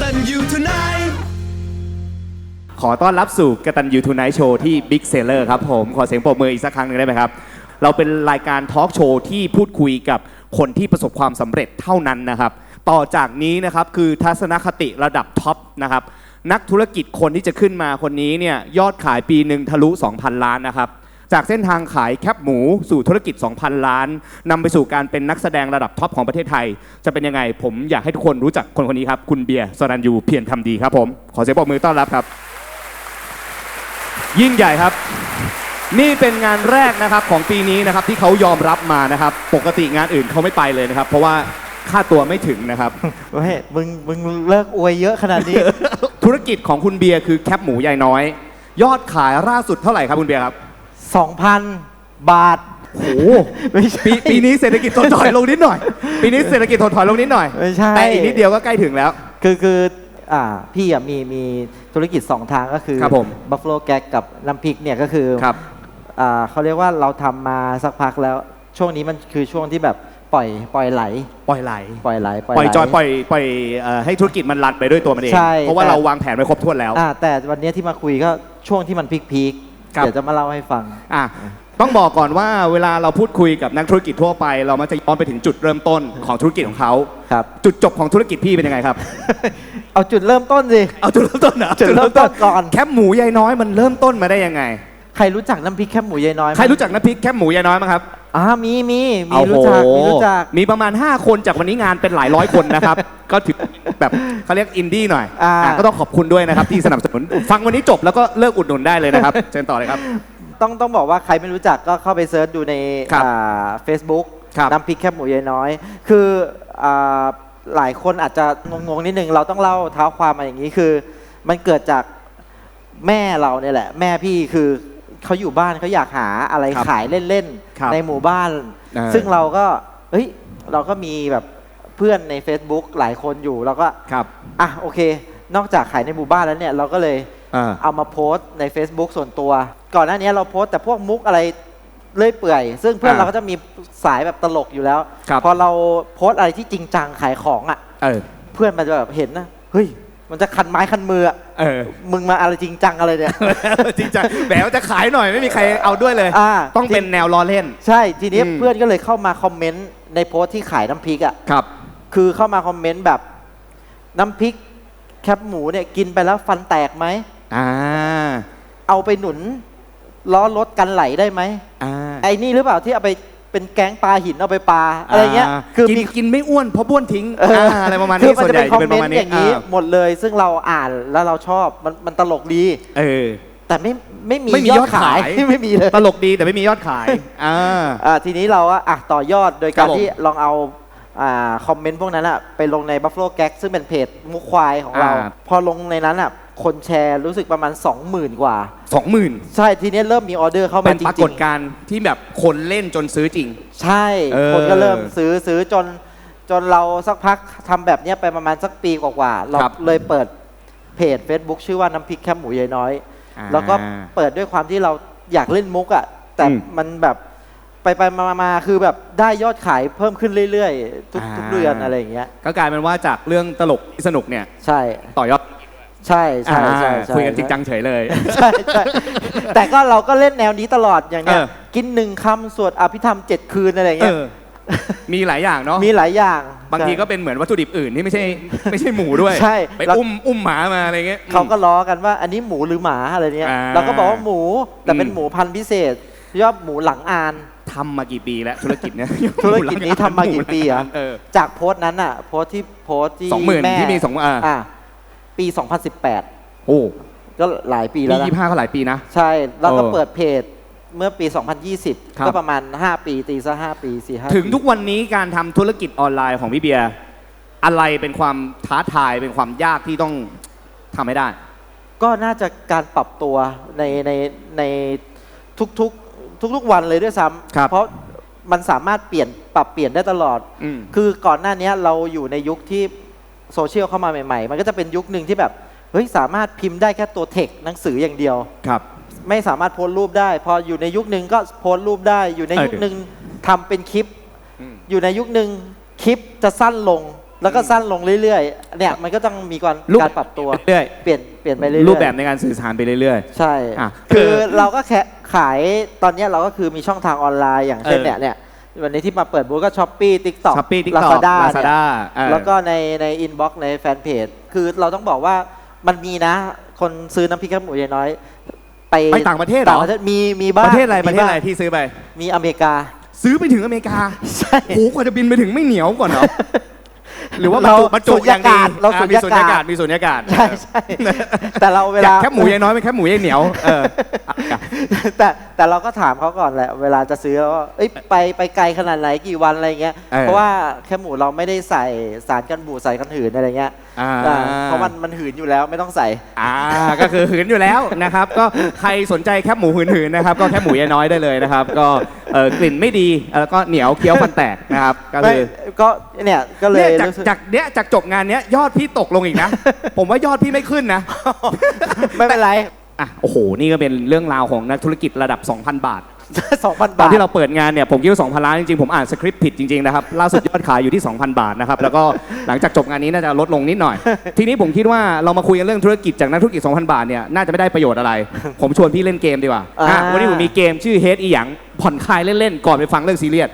ตันยูทูไนขอต้อนรับสู่กตันยูทูไนท์โชว์ที่บิ๊กเซลเลอร์ครับผม ขอเสียงปรบมืออีกสักครั้งหนึงได้ไหมครับ เราเป็นรายการทอล์กโชว์ที่พูดคุยกับคนที่ประสบความสำเร็จเท่านั้นนะครับ ต่อจากนี้นะครับคือทัศนคติระดับท็อปนะครับ นักธุรกิจคนที่จะขึ้นมาคนนี้เนี่ยยอดขายปีหนึ่งทะลุ 2,000 ล้านนะครับ จากเส้นทางขายแคปหมูสู่ธุรกิจ 2,000 ล้านนำไปสู่การเป็นนักแสดงระดับท็อปของประเทศไทย จะเป็นยังไง ผมอยากให้ทุกคนรู้จักคนคนนี้ครับ คุณเบียร์สรันยูเพียรทำดีครับผม ขอเสียงปรบมือต้อนรับครับ ยิ่งใหญ่ครับ นี่เป็นงานแรกนะครับของปีนี้นะครับที่เขายอมรับมานะครับ ปกติงานอื่นเขาไม่ไปเลยนะครับ เพราะว่าค่าตัวไม่ถึงนะครับเฮ้ยมึงมึงเลิกอวยเยอะขนาดนี้ ธุรกิจของคุณเบียร์คือแคปหมูยายน้อย ยอดขายล่าสุดเท่าไหร่ครับคุณเบียร์ครับ 2,000 บาท โอ้โหไม่ใช่ ปีปีนี้เศรษฐกิจถดถอยลงนิดหน่อย ปีนี้เศรษฐกิจถดถอยลงนิดหน่อย ไม่ใช่ แต่อีกนิดเดียวก็ใกล้ถึงแล้ว คือคืออ่าพี่อะมีมีธุรกิจ 2 ทางก็คือครับผมบัฟฟ a ล o แก g กับน้ำพริกเนี่ยก็คือครับอ่าเขาเรียกว่าเราทำมาสักพักแล้วช่วงนี้มันคือช่วงที่แบบปล่อยปล่อยไหล ปล่อยไหล ปล่อยไหลปล่อยไหลจอยปล่อยปล่อยเอ่อให้ธุรกิจมันรันไปด้วยตัวมันเอง ใช่เพราะว่าแต่ เราวางแผนไว้ครบถ้วนแล้ว อ่าแต่วันนี้ที่มาคุยก็ช่วงที่มันพีคพี คๆครับ เดี๋ยวจะมาเล่าให้ฟัง อะต้องบอกก่อนว่าเวลาเราพูดคุยกับนักธุรกิจทั่วไป เรามักจะย้อนไปถึงจุดเริ่มต้นของธุรกิจของเขาครับ จุดจบของธุรกิจพี่เป็นยังไงครับ เอาจุดเริ่มต้นสิ เอาจุดเริ่มต้นเหรอจุดเริ่มต้นก่อน แคปหมูยายน้อยมันเริ่มต้นมาได้ยังไง ใครรู้จักน้ำพริกแคบหมูยายน้อยไหมใครรู้จักน้ำพริกแคปหมูยายน้อยมั้งครับ อ่ามีมีมีเอารู้จักโหมีรู้จัก มีประมาณ 5 คนจากวันนี้งานเป็นหลายร้อยคนนะครับ ก็ถือแบบเขาเรียกอินดี้หน่อยอ่า อะก็ต้องขอบคุณด้วยนะครับที่สนับสนุน ฟังวันนี้จบแล้วก็เลิกอุดหนุนได้เลยนะครับ เชิญต่อเลยครับ ต้องต้องบอกว่าใครไม่รู้จักก็เข้าไปเซิร์ชดูในครับเฟซบุ๊กครับน้ำพริกแคบหมูยายน้อย คืออ่าหลายคนอาจจะงงๆนิดนึง เราต้องเล่าเท้าความมาอย่างนี้คือ มันเกิดจากแม่เราเนี่ยแหละ แม่พี่คือ เขาอยู่บ้านเขาอยากหาอะไรครับขายเล่นครับๆในหมู่บ้าน เออ ซึ่งเราก็เฮ้ยเราก็มีแบบเพื่อนใน Facebook หลายคนอยู่เราก็ครับอะโอเค นอกจากขายในหมู่บ้านแล้วเนี่ยเราก็เลย อ่า เอามาโพสต์ใน Facebook ส่วนตัว ก่อนหน้านี้เราโพสต์แต่พวกมุกอะไรเลื่อยเปื่อย ซึ่งเพื่อนอ่าเราก็จะมีสายแบบตลกอยู่แล้ว ครับ พอเราโพสต์อะไรที่จริงจังขายของอะ เออ เพื่อนมันจะแบบเห็นนะ เฮ้ย มันจะคันไม้คันมืออะเออ มึงมาอะไรจริงจังอะไรเนี่ย จริงจังแหมว่าจะขายหน่อยไม่มีใครเอาด้วยเลย อ่า ต้องเป็นแนวล้อเล่น ใช่ทีนี้อืม เพื่อนก็เลยเข้ามาคอมเมนต์ในโพสต์ที่ขายน้ำพริกอะ ครับ คือเข้ามาคอมเมนต์แบบน้ำพริกแคบหมูเนี่ยกินไปแล้วฟันแตกไหม อ่า เอาไปหนุนล้อรถกันไหลได้ไหม อ่า ไอ้นี่หรือเปล่าที่เอาไป เป็นแก๊งปลาหินเอาไปปลาอะไรเงี้ยคือกินมีกินไม่อ้วนเพราะบ้วนทิ้งเอออาอะไรประมาณคืนี้อมันส่วนจะใหเป็ญ่นคอจะมเป็นเมประนมาณต์นี้อย่างนี้ อ่าหมดเลย ซึ่งเราอ่านแล้วเราชอบมันมันตลกดี เออ แต่ไม่ไม่มีไม่มียยออดดขาขายยไม่มีเลย ตลกดีแต่ไม่มียอดขายอ่า อ่าทีนี้เราก็อะต่อยอดโดยครัการบผมที่ลองเอาอ่าคอมเมนต์พวกนั้นอะไปลงใน Buffalo Gag ซึ่งเป็นเพจมุกควายของเรา อ่า พอลงในนั้นอะ คนแชร์รู้สึกประมาณ 20,000 กว่า สองหมื่นใช่ทีนี้เริ่มมีออเดอร์เข้าเป็มานจปรากริฏงการณ์ที่แบบคนเล่นจนซื้อจริงๆใช่ เออ คนก็เริ่มซื้อซื้อจนจนเราสักพักทำแบบเนี้ยไปประมาณสักปีกว่าๆเราครับเลยเปิดเพจ Facebook ชื่อว่าน้ำพริกแคบหมูยายน้อย อ่า แล้วก็เปิดด้วยความที่เราอยากเล่นมุกอะ่ะแต่อืมมันแบบไปไปมามาคือแบบได้ยอดขายเพิ่มขึ้นเรื่อยๆ ทุกอ่า ทุกเดือนอะไรอย่างเงี้ยก็กลายเป็นว่าจากเรื่องตลกที่สนุกเนี่ย ใช่ ต่อยอด ใช่ใช่ใช่อ่าใช่คุยกันจริงจังเฉยเลย ใช่ใช่แต่ก็เราก็เล่นแนวนี้ตลอดอย่างเนี้ยเออ กินหนึ่งคำสวดอภิธรรมเจ็ดคืนอะไรอย่างเอเงี้ยอ มีหลายอย่างเนาะมีหลายอย่าง บางทีก็เป็นเหมือนวัตถุดิบอื่นที่ไม่ใช่ไม่ใช่หมูด้วยใช่ไปแล้ว อุ้มอุ้มหมามาอะไรเงี้ย เขาก็ล้อกันว่าอันนี้หมูหรือหมาอะไรเนี้ยอ่าเราก็บอกว่าหมูแต่เป็นอืม หมูพันธุ์พิเศษยอดหมูหลังอาน ทำมากี่ปีแล้วธุรกิจเนี่ยธุรกิจนี้ทำมากี่ปีอะ เออ จากโพสต์นั้นอะโพสต์ที่โพสต์ที่สองหมื่นแที่มีสองอ่า อะ ปี 2018 โอ้ก็หลายปีปีแล้วนะ ยี่ห้าก็หลายปีนะ ใช่ แล้วก็เออเปิดเพจเมื่อปีครับ2020ก็ประมาณ 5 ปีตีซะ5ปี4 5ถึงทุกวันนี้การทำธุรกิจออนไลน์ของพี่เบียร์อะไรเป็นความท้าทายเป็นความยากที่ต้องทำให้ได้ ก็น่าจะการปรับตัวในในในทุกๆทุกๆวันเลยด้วยซ้ครับำเพราะมันสามารถเปลี่ยนปรับเปลี่ยนได้ตลอด อืม คือก่อนหน้านี้เราอยู่ในยุคที่ โซเชียลเข้ามาใหม่ๆ มันก็จะเป็นยุคหนึ่งที่แบบเฮ้ยสามารถพิมพ์ได้แค่ตัวเทคหนังสืออย่างเดียว ครับ ไม่สามารถโพสต์รูปได้ พออยู่ในยุคหนึ่งก็โพสต์รูปได้ อยู่ในยุคหนึ่งทำเป็นคลิปอืมอยู่ในยุคหนึ่งคลิปจะสั้นลง แล้วก็สั้นลงเรื่อยๆ เนี่ยมันก็ต้องมีการรูปการปรับตัวเรื่อยเปลี่ยนเปลี่ยนไปเรื่อยๆ รูปแบบในการสื่อสารไปเรื่อย ใช่ อะคือคือเราก็แค่ขายตอนเนี้ยเราก็คือมีช่องทางออนไลน์อย่างเช่นเออเนี่ยเนี่ย วันนี้ที่มาเปิดบูธก็ช้อปปี้ทิกต็อกช้อปปี้ทิกลาต็อกซาด้าลาซาด้าแล้วก็ในในอินบ็อกซ์ในแฟนเพจ คือเราต้องบอกว่ามันมีนะ คนซื้อน้ำพริกแคบหมูยายน้อย ไปไปต่างประเทศเหรอ ต่างประเทศมีมีบ้างประเทศอะไร มีประเทศอะไรบ้างที่ซื้อไป มีอเมริกา ซื้อไปถึงอเมริกาใช่ โอ้โหกว่าจะบินไปถึงไม่เหนียวก่อนเหรอ หรือว่าบรรเราจุบรรจุอย่างดีเราอ่สุญญากาศมีสุญญากาศมีสุญญากาศใช่ใช่แต่เราเวจาลากแคบหมูยายน้อยเป็นแคบหมูยายเหนียวเอออะแต่แต่เราก็ถามเขาก่อนแหละเวลาจะซื้อว่าเอ้ยไปไปไกลขนาดไหนกี่วันอะไรเงี้ยเออเพราะว่าแค่หมูเราไม่ได้ใส่สารกันบูดใส่กันหืนอะไรเงี้ยอ่า อ่าเพราะมันมันหืนอยู่แล้วไม่ต้องใส่ อ่าก็คือหืนอยู่แล้วนะครับ ก็ใครสนใจแคบหมูหืนๆนะครับ ก็แคบหมูยายน้อยได้เลยนะครับ ก็เอ่อกลิ่นไม่ดีแล้วก็เหนียวเคี้ยวฟันแตกนะครับก็ไม่คือ ก็เนี่ยก็เลเนี่ยยจากรู้สึก จากเนี้ยจากจบงานเนี้ยยอดพี่ตกลงอีกนะ ผมว่ายอดพี่ไม่ขึ้นนะ ไม่เป็นไร อะโอ้โห นี่ก็เป็นเรื่องราวของนักธุรกิจระดับ 2,000 บาท สองพันตอนบาทที่เราเปิดงานเนี่ยผมคิดว่า2,000ล้านจริงๆผมอ่านสคริปต์ผิดจริงๆนะครับล่าสุดยอดขายอยู่ที่ 2,000 บาทนะครับแล้วก็หลังจากจบงานนี้น่าจะลดลงนิดหน่อย ทีนี้ผมคิดว่าเรามาคุยกันเรื่องธุรกิจจากนักธุรกิจ 2,000 บาทเนี่ยน่าจะไม่ได้ประโยชน์อะไร ผมชวนพี่เล่นเกมดีกว่าอ่า อะวันนี้ผมมีเกมชื่อ Head อีหยังผ่อนคลายเล่นๆก่อนไปฟังเรื่องซีเรียส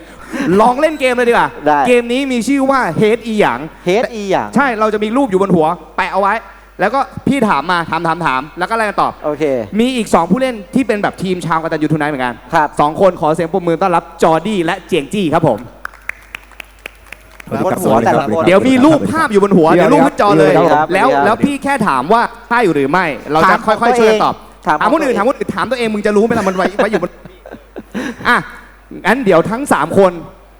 ลองเล่นเกมเลยดีกว่าได้ เกมนี้มีชื่อว่า Head อีหยัง เฮดอีอย่าง ใช่ เราจะมีรูปอยู่บนหัว แปะเอาไว้ แล้วก็พี่ถามมาถามถามถามแล้วก็อะไรกันตอบ โอเค มีอีก 2 ผู้เล่นที่เป็นแบบทีมชาวกตันยูทูไนท์เหมือนกันครับ สองคนขอเสียงปรบมือต้อนรับจอร์ดี้และเจียงจี้ครับผม บนหัวแต่ละคน เดี๋ยวมีรูปภาพอยู่บนหัว เดี๋เดี๋ยยววรูปขึ้นจอเลย ครับ แล้วครับแล้วพี่แค่ถามว่าใช่หรือไม่ เราจะถามค่อยๆช่วยกันตอบ ถามถามคนอื่นตัวเองถามคนอื่นถามตัวเองมึงจะรู้ไหมล่ะมันไว้ไว้อยู่บนอะงั้นเดี๋ยวทั้ง 3 คน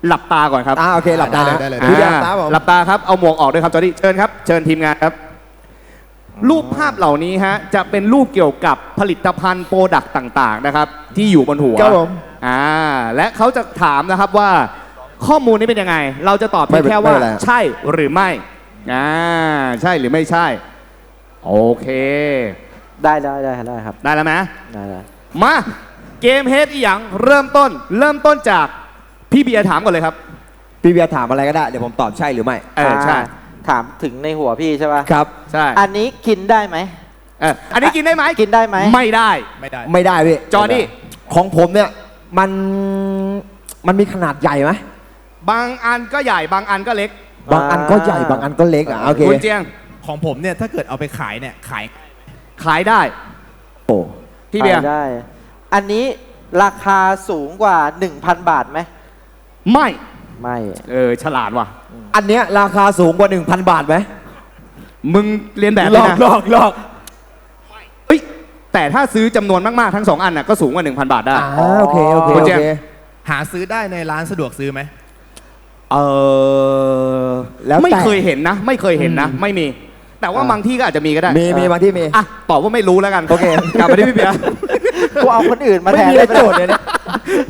หลับตาก่อนครับอ่าโอเคหลับตาได้เลยได้เลยดูหลับอ่าตาผมหลับตาครับเอาหมวกออกด้วยครับจอร์ดี้เชิญครับเชิญทีมงานครับ รูปภาพเหล่านี้ฮะจะเป็นรูปเกี่ยวกับผลิตภัณฑ์โปรดักต์ต่างๆนะครับที่อยู่บนหัวครับผมอ่าและเขาจะถามนะครับว่าข้อมูลนี้เป็นยังไง เราจะตอบเพียงไม่เป็นแค่ไม่ว่าเป็นไรใช่หรือไม่อ่าใช่หรือไม่ใช่ โอเค ได้ได้ได้ได้ครับได้แล้วไหมได้ได้มาเกมเฮดอีหยังเริ่มต้น เริ่มต้นจากพี่เบียร์ถามก่อนเลยครับ พี่เบียร์ถามอะไรก็ได้ เดี๋ยวผมตอบใช่หรือไม่ เออใช่า ถามถึงในหัวพี่ใช่ป่ะครับ ใช่อันนี้กินได้ไหมเอออันนี้กินได้ไหมกินได้ไหมไม่ได้ไม่ได้ ไม่ได้พี่จอร์ดี้ ของผมเนี่ยมันมันมีขนาดใหญ่ไหมบางอันก็ใหญ่บางอันก็เล็ก บางอันก็ใหญ่บางอันก็เล็กอะโอเคคุณเจียงของผมเนี่ยถ้าเกิดเอาไปขายเนี่ยขายขายได้ โอ้พี่เบียร์ไปได้ อันนี้ราคาสูงกว่า 1,000 บาทไหมไม่ ไม่ เออฉลาดว่ะ อันเนี้ยราคาสูงกว่า 1,000 บาทไหมมึงเรียนแบบหเลลยอกนะหลอกหลอกเฮ้ยแต่ถ้าซื้อจำนวนมากๆทั้งสองอันน่ะก็สูงกว่า 1,000 บาทได้ อ่าโอเคโอเคคุณโอเจมส์เค หาซื้อได้ในร้านสะดวกซื้อไหม เออแล้วแต่ไม่เคยเห็นนะ ไม่เคยเห็นนะอืมไม่มี แต่ว่าอ่า บางที่ก็อาจจะมีก็ได้มีมีบางที่มี อะตอบว่าไม่รู้แล้วกันโอเค กลับมาที่พี่เบียร์ กูเอาคนอื่นมาไม่แทนมีได้ประโยชน์เลยเนี่ย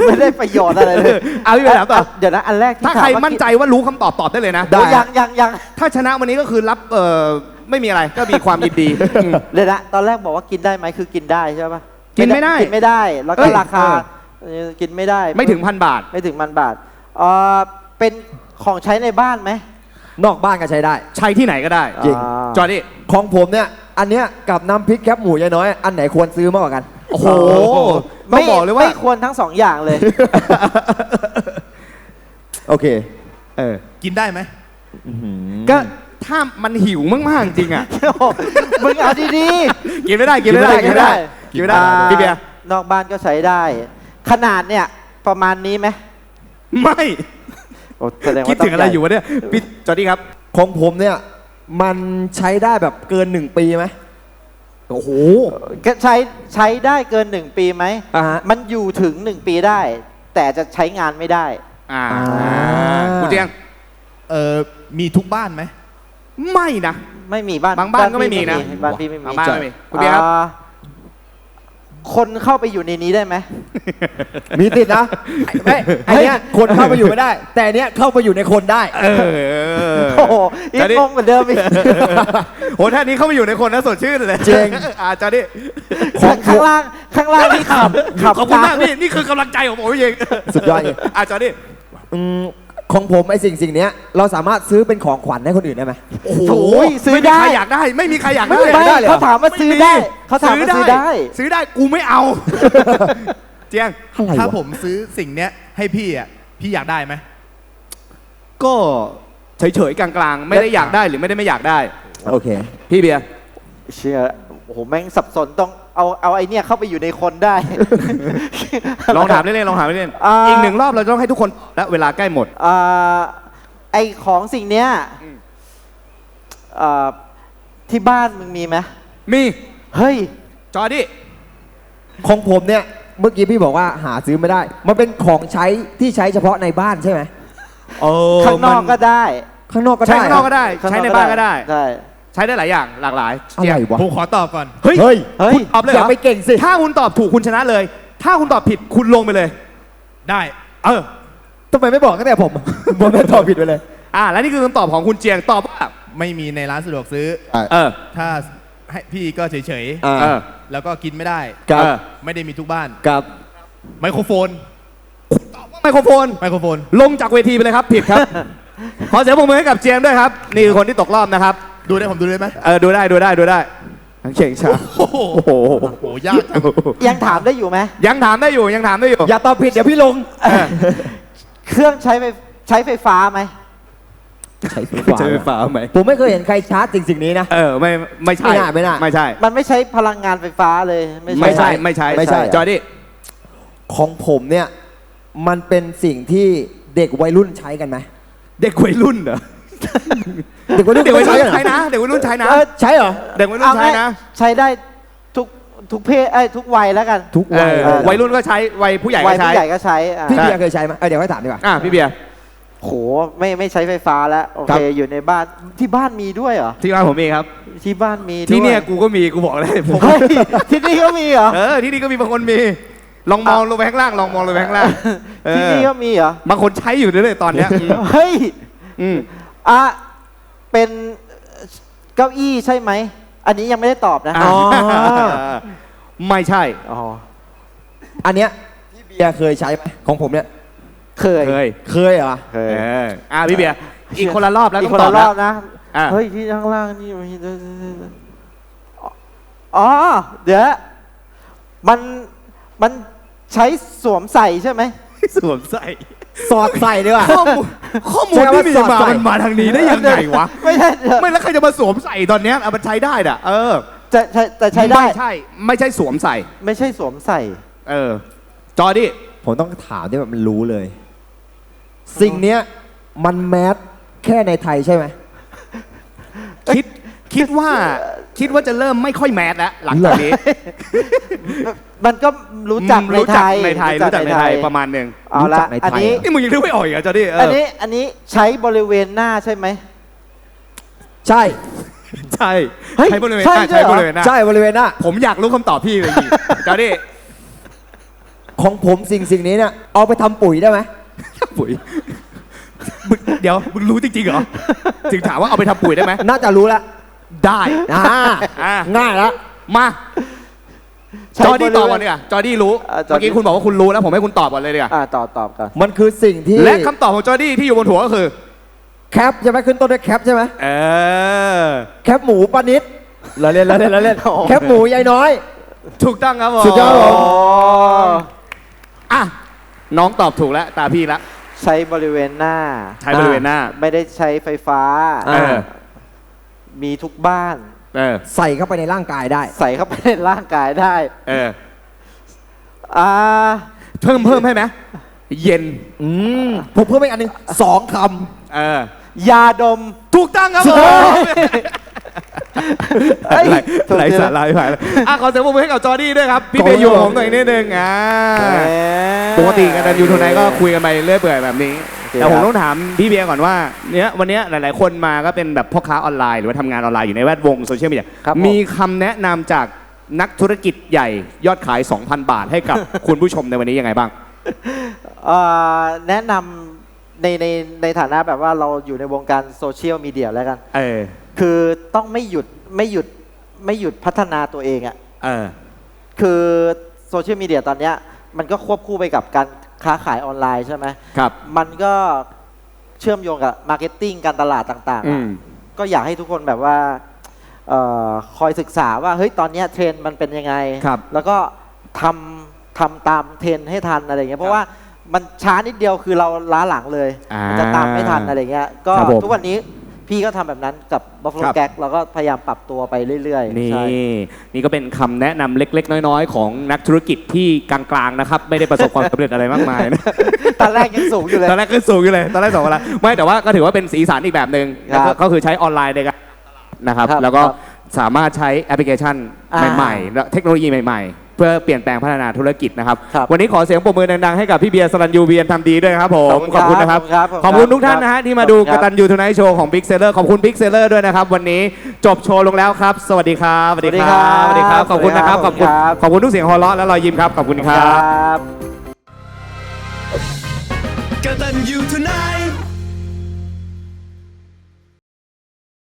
ไม่ได้ประโยชน์อะไรเลยเอาพี่เบียร์ถามต่อ เดี๋ยวนะอันแรกที่ถ้าใครถว่มั่นใจว่ารู้คำตอบตอบได้เลยนะได้โอ้ยังยังยังถ้าชนะวันนี้ก็คือรับเออไม่มีอะไรก็มีความยินดีอืมเดี๋ยวนะตอนแรกบอกว่ากินได้ไหมคือกินได้ใช่ปะกินไม่ได้กินไม่ได้ แล้วเอ้ก็ย ราคาเออกินไม่ได้ ไม่ถึงพันบาท ไม่ถึงพันบาทเออเป็นของใช้ในบ้านไหม นอกบ้านก็ใช้ได้ ใช้ที่ไหนก็ได้ จริงาจอร์ดี้ของผมเนี่ย อันเนี้ยกับน้ำพริกแคบหมูยายน้อย อันไหนควรซื้อมากกว่ากัน โอ้โหไม่ต้องบอกเลยว่า ไม่ควรทั้งสองอย่างเลย โอเค เออกินได้ไหมก็ถ้ามันหิวมากๆจริงอะโอ้โหมึงเอาดีกินไม่ได้กินไม่ได้กิกินนไม่ไม่ได้ได้กินไม่ได้อ่าพี่เบียร์นอกบ้านก็ใช้ได้ ขนาดเนี่ยประมาณนี้ไหมไม่โอ้แสดงว่าคิดถึงอะไรอยู่วะเนี่ยพี่จอร์ดี้ครับ ของผมเนี่ย มันใช้ได้แบบเกินหนึ่งปีไหม โอ้โหก็ใช้ใช้ได้เกินหนึ่งปีไหม อ่าฮะ มันอยู่ถึงหนึ่งปีได้ แต่จะใช้งานไม่ได้ อ่าอ่า คุณเจียงเออมีทุกบ้านไหม ไม่นะ ไม่มีบ้านบางบ้านก็ไม่มีนะ บ้านพี่ไม่มีบางบ้านไม่มีคุณเบียร์ครับ อ่า คนเข้าไปอยู่ในนี้ได้ไหม มีติดนะไม่ไอเนี้ยคนเข้าไปอยู่ไม่ได้ แต่อันเนี้ยเข้าไปอยู่ในคนได้ เออโอ้โหอีจกอร์ดี้งงเหมือนเดิมอีก โหท่านี้เข้าไปอยู่ในคนนะสดชื่นเลยจริงอ่าจอร์ดี้ของข้างล่างข้างล่างที่ขับขับขอบคุณมากตนี่นี่คือกำลังใจของผมเองสุดยอดเลยอ่าจอร์ดี้อืม ของผมไอ้สิ่งสิ่งเนี้ยเราสามารถซื้อเป็นของขวัญให้คนอื่นได้ไหม โอ้โหโอ้ยซื้อได้ไม่มีใครอยากได้ ไม่มีใครอยากไม่ได้ไม่ได้เลยเหรอ เขาถามว่าซื้อได้ เขาถามว่าซื้อได้ ซื้อได้กูไม่เอา เจียงอะไรถ้าวะผมซื้อสิ่งเนี้ยให้พี่อะพี่อยากได้ไหมก็เฉยๆกลางๆ ไม่ได้อยากได้หรือไม่ได้ไม่อยากได้ โอเค พี่เบียร์เชื่อโอ้โหแม่งสับสนต้อง เอาเอาไอเนี่ยเข้าไปอยู่ในคนได้ ลองถามเล่นๆลองถามเล่นอ่า ๆอีกหนึ่งรอบเราจะต้องให้ทุกคนและเวลาใกล้หมด อ่าไอของสิ่งเนี้ยอ่าที่บ้านมึงมีไหมมีเฮ้ย จอร์ดี้ของผมเนี่ยเมื่อกี้พี่บอกว่าหาซื้อไม่ได้ มันเป็นของใช้ที่ใช้เฉพาะในบ้านใช่ไหมเออข้างนอกก็ได้ ข้างนอกก็ใช้ได้ข้างนอกก็ได้ ใช้ในบ้านก็ได้ ใช่ใช้ได้หลายอย่างหลากหลายอะเจียไรงวะ ผมขอตอบก่อน เฮ้ยเฮ้ยเฮ้ยตอบเลยอเหรย่าอไปเก่งสิ ถ้าคุณตอบถูกคุณชนะเลย ถ้าคุณตอบผิดคุณลงไปเลย ได้ เออทำไมไม่บอกตั้งแต่ผม ผมไม่ตอบผิดไปเลย อ่าและนี่คือคำตอบของคุณเจียงตอบว่าไม่มีในร้านสะดวกซื้อ เออ ถ้าให้พี่ก็เฉยอ่าเออ ๆ แล้วก็กินไม่ได้ครับเออไม่ได้มีทุกบ้าน กับไมโครโฟน ไมโครโฟน ไมโครโฟน ลงจากเวทีไปเลยครับ ผิดครับ ขอเสียงปรบมือให้กับเจียงด้วยครับ นี่คือคนที่ตกรอบนะครับ ดูได้ผมดูได้ไหมเออดูได้ดูได้ดูได้ทั้งเข่งชาโอ้โหโอ้โหโอ้โหยากจังยังถามได้อยู่ไหมยังถามได้อยู่ยังถามได้อยู่อย่าตอบผิดเดี๋ยวพี่ลง เครื่องใช้ไฟใช้ไฟฟ้าไหมใช้ไฟฟ้าเจอฟ้าไหมผมไม่เคยเห็นใครชาร์จสิ่งสิ่งนี้นะเออไม่ไม่ใช่ไม่น่าไม่น่าไม่ใช่ มันไม่ใช้พลังงานไฟฟ้าเลยไม่ใช่ไม่ใช่ไม่ใช่จอร์ดี้ของผมเนี่ยมันเป็นสิ่งที่เด็กวัยรุ่นใช้กันไหมเด็กวัยรุ่นเหรอ เด็กวัยรุ่นเด็กวัยรุ่นเหรอใช้นะ เด็กวัยรุ่นใช้นะ เออใช้เหรอเด็กวัยรุ่นใช้นะ เอาง่ายใช้ได้ทุกทุกเพศเอ้ยทุกวัยแล้วกันทุกเอวัยอเออ วัยรุ่นก็ใช้ วัยผู้ใหญ่วัก็ยใช้ ผู้ใหญ่ก็ใช้อ่าพี่เบียร์เคยใช้ไหมเออเดี๋ยวให้ถามดีกว่า อะพี่เบียร์โหไม่ไม่ใช้ไฟฟ้าแล้วโอครัเคบ อยู่ในบ้านที่บ้านมีด้วยเหรอที่บ้านผมมีครับ ที่บ้านมีด้วยที่เนี่ยกูก็มีกูบอกเลยผมเฮ้ยที่นี่ก็มีเหรอเออที่นี่ก็มีบางคนมี ลองมองลงไปข้างล่างลองมองลงไปข้างล่างเออที่นี่ก็มีเหรอบางคนใช้อยู่ด้วยเลยตอนเนี้ยอืมเฮ้ย อืม อะเป็นเก้าอี้ใช่ไหม อันนี้ยังไม่ได้ตอบนะอ๋อ ไม่ใช่ อ๋อ อันเนี้ยพี่เบียร์เคยใช้ไหมของผมเนี่ย เคย เคย เคยเหรอเคเอยออะพี่เบียร์อีกคนละรอบแล้วอีต้กองคนตอละบรแล้อว บนะ อะ เฮ้ยที่ข้างล่างนี่มีอ๋อ เดี๋ยว มัน มันใช้สวมใส่ใช่ไหม สวมใส่สอดใส่ดีกว่า ข้อมูลข้อมูลใช้คำว่าที่มีสอดมาใส่มันมาทางนี้ได้ยังไงวะ ไม่ใช่ไม่แล้วใครจะมาสวมใส่ตอนเนี้ยอะมันใช้ได้ด่ะเออจะใช้แต่ใช้ได้ไม่ใช่ ไม่ใช่สวมใส่ ไม่ใช่สวมใส่ เออ จอร์ดี้ผมต้องถามที่แบบมันรู้เลย สิ่งเนี้ยมันแมสแค่ในไทยใช่ไหม คิดคิดว่า คิดว่าจะเริ่มไม่ค่อยแมสแล้วหลังจากนี้ มันก็รู้จักในรู้ไทจักยในไทยรู้จักในไทยประมาณหนึ่งเอารู้จัละกในไทยอันนี้นี่มึงยังนึกไม่ออกอีกเหรอจอร์ดี้เออันอนี้อันนี้ใช้บริเวณหน้าใช่ไหมใช่ ใช่เฮ้ยใช้บริเวณใช่อะด้วยใช้เหรอบริเวณหน้าใช่บริเวณหน้าผมอยากรู้คำตอบพี่เลยจริงจอร์ดี้ของผมสิ่งสิ่งนี้เนี่ยเอาไปทำปุ๋ยได้ไหมปุ๋ยมึงเดี๋ยวมึงรู้จริงๆเหรอถึงถามว่าเอาไปทำปุ๋ยได้ไหมน่าจะรู้แล้วได้อ่าอะง่ายแล้วมาใช้ จอร์ดี้บริเวณตอบก่อนดีกว่าจอร์ดี้รู้อะจอร์เมื่อดี้กี้คุณบอกว่าคุณรู้แล้วผมให้คุณตอบก่อนเลยดีกว่าอ่าตอบตอบก่อนมันคือสิ่งที่และคำตอบของจอร์ดี้ที่อยู่บนหัวก็คือ แคปใช่ไหมขึ้นต้นด้วยแคปใช่ไหมเออ แคปหมูปานิดเราเล่นเราเล่นเราเล่นโอ้โหแคปหมูยายน้อย ถูกต้องครับผมสุดยอดครับผมอ๋ออะน้องตอบถูกแล้ว ตาพี่ละ ใช้บริเวณหน้า ใช้บริเวณหน้า ไม่ได้ใช้ไฟฟ้า เออ มีทุกบ้านเออ ใส่เข้าไปในร่างกายได้ ใส่เข้าไปในร่างกายได้เออ อ่าเพิ่มเพิ่มให้ไหมเย็น อืมผมเพิ่มอีกอันหนึ่งสองคเออยาดม ถูกต้องครับผม เอ้ยไรถูกไรจริงสาระไปแล้วอะขอเสียงปรบมือให้กับจอร์ดี้ด้วยครับ พี่เบย์อยู่ผมหน่อยนิดนึงอ่าแหมปกติกันแต่ยูทูบไนก็คุยกันไปเรื่อยเปื่อยแบบนี้โอเคแต่ผมครับต้องถามพี่เบียร์ก่อนว่าเนี้ยวันเนี้ยหลาย ๆ คนมาก็เป็นแบบพ่อค้าออนไลน์หรือว่าทำงานออนไลน์อยู่ในแวดวงโซเชียลมีเดียครับผม มีคำแนะนำจากนักธุรกิจใหญ่ยอดขาย 2,000 บาทให้กับ คุณผู้ชมในวันนี้ยังไงบ้าง เอ่อแนะนำในในในฐานะแบบว่าเราอยู่ในวงการโซเชียลมีเดียแล้วกัน เออ คือต้องไม่หยุดไม่หยุดไม่หยุดพัฒนาตัวเองอะเออ คือโซเชียลมีเดียตอนเนี้ย มันก็ควบคู่ไปกับการค้าขายออนไลน์ใช่ไหมครับ มันก็เชื่อมโยงกับมาร์เก็ตติ้งการตลาดต่างๆอือะม ก็อยากให้ทุกคนแบบว่าเออคอยศึกษาว่าเฮ้ยตอนเนี้ยเทรนด์มันเป็นยังไง ครับ แล้วก็ทำทำตามเทรนด์ให้ทันอะไรเงี้ยเพราะว่ามันช้านิดเดียวคือเราล้าหลังเลย อ่ามันจะตามไม่ทันอะไรเงี้ยก็ครับผม ทุกวันนี้ พี่ก็ทำแบบนั้นกับ Buffalo ครับ Gag เราก็พยายามปรับตัวไปเรื่อยๆนี่ใช่ นี่ก็เป็นคำแนะนำเล็ก ๆ น้อย ๆ ของนักธุรกิจที่กลางๆนะครับ ไม่ได้ประสบความสำเร็จอะไรมากมายนะ ตอนแรกยังสูงอยู่เลย ตอนแรกขึ้นสูงอยู่เลยตอนแรกสองวันละไม่แต่ว่าก็ถือว่าเป็นสีสันอีกแบบหนึ่งครับก็ก็คือใช้ออนไลน์ในการนะครับ ครับแล้วก็ครับสามารถใช้แอปพลิเคชันอ่า ใหม่ๆและเทคโนโลยีใหม่ ๆ เพื่อเปลี่ยนแปลงพัฒนาธุรกิจนะครับ ครับวันนี้ขอเสียงปรบมือดังๆให้กับพี่เบียร์สรัญยูเบียร์ทำดีด้วยครับผมขอบคุณครับนะครับขอบคุณครับขอบคุณทุกท่านนะฮะที่มาดูขอบคุณคกรับ ตันยูทูไนท์โชว์ของ Big Seller ขอบคุณ Big Seller ด้วยนะครับ วันนี้จบโชว์ลงแล้วครับ สวัสดีครับสวัสดีครับสวัสดีครับขอบคุณนะครับสขวัอบสดีคุณครับขอบคุณทุกเสียงหัวเราะและรอยยิ้มครับขอบคุณครับครับกตันยูทูไนท์